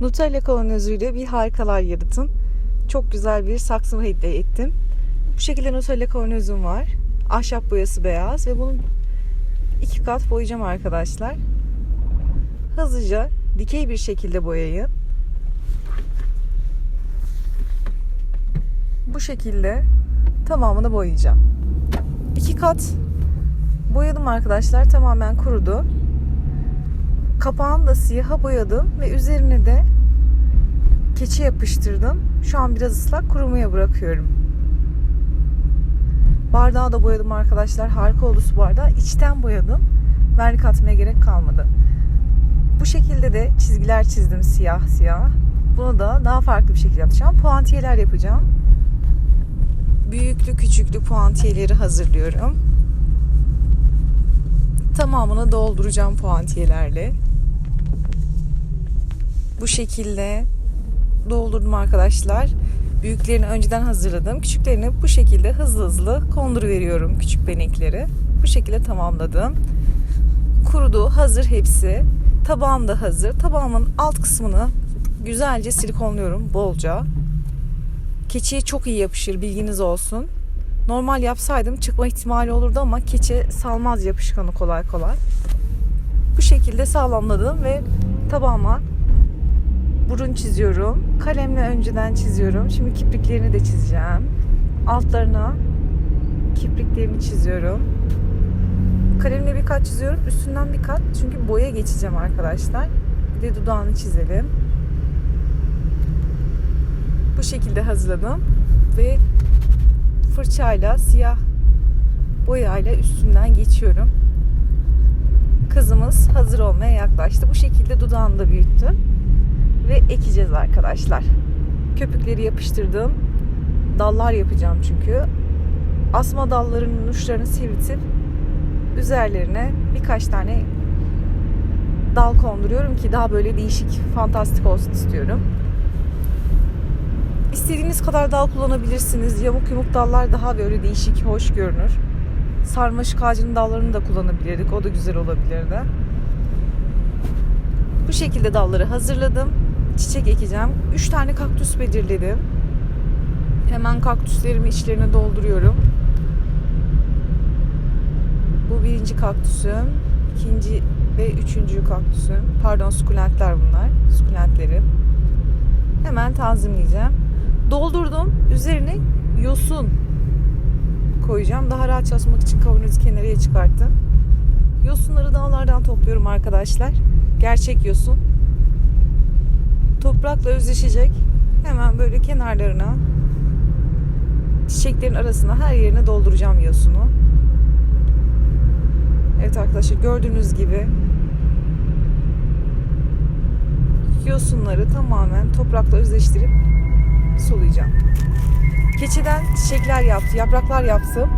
Nutella kavanozuyla bir harikalar yaratın. Çok güzel bir saksı hediye ettim. Bu şekilde Nutella kavanozum var. Ahşap boyası beyaz ve bunu iki kat boyayacağım arkadaşlar. Hızlıca dikey bir şekilde boyayın. Bu şekilde tamamını boyayacağım. İki kat boyadım arkadaşlar. Tamamen kurudu. Kapağını da siyaha boyadım ve üzerine de keçi yapıştırdım. Şu an biraz ıslak kurumaya bırakıyorum. Bardağı da boyadım arkadaşlar. Harika oldu su bardağı. İçten boyadım. Vernik atmaya gerek kalmadı. Bu şekilde de çizgiler çizdim siyah siyah. Bunu da daha farklı bir şekilde yapacağım. Puantiyeler yapacağım. Büyüklü küçüklü puantiyeleri hazırlıyorum. Tamamını dolduracağım puantiyelerle. Bu şekilde doldurdum arkadaşlar. Büyüklerini önceden hazırladım. Küçüklerini bu şekilde hızlı hızlı kondur veriyorum küçük benekleri. Bu şekilde tamamladım. Kurudu, hazır hepsi. Tabağım da hazır. Tabağımın alt kısmını güzelce silikonluyorum bolca. Keçiye çok iyi yapışır bilginiz olsun. Normal yapsaydım çıkma ihtimali olurdu ama keçi salmaz yapışkanı kolay kolay. Bu şekilde sağlamladım ve tabağıma burun çiziyorum. Kalemle önceden çiziyorum. Şimdi kipriklerini de çizeceğim. Altlarına kipriklerini çiziyorum. Kalemle bir kat çiziyorum. Üstünden bir kat. Çünkü boya geçeceğim arkadaşlar. Bir de dudağını çizelim. Bu şekilde hazırladım. Ve fırçayla siyah boyayla üstünden geçiyorum. Kızımız hazır olmaya yaklaştı. Bu şekilde dudağını da büyüttüm. Ve ekeceğiz arkadaşlar. Köpükleri yapıştırdım. Dallar yapacağım çünkü. Asma dallarının uçlarını sivritip üzerlerine birkaç tane dal konduruyorum ki daha böyle değişik, fantastik olsun istiyorum. İstediğiniz kadar dal kullanabilirsiniz. Yamuk yumuk dallar daha böyle değişik, hoş görünür. Sarmaşık ağacının dallarını da kullanabilirdik. O da güzel olabilirdi. Bu şekilde dalları hazırladım. Çiçek ekeceğim. 3 tane kaktüs belirledim. Hemen kaktüslerimi içlerine dolduruyorum. Bu birinci kaktüsüm. ikinci ve üçüncü kaktüsüm. Pardon sukulentler bunlar. Sukulentlerim. Hemen tanzimleyeceğim. Doldurdum. Üzerine yosun koyacağım. Daha rahat çalışmak için kavanozu kenarıya çıkarttım. Yosunları dağlardan topluyorum arkadaşlar. Gerçek yosun. Toprakla özleşecek. Hemen böyle kenarlarına çiçeklerin arasına her yerine dolduracağım yosunu. Evet arkadaşlar gördüğünüz gibi yosunları tamamen toprakla özleştirip sulayacağım. Keçiden çiçekler yaptı, yapraklar yaptım.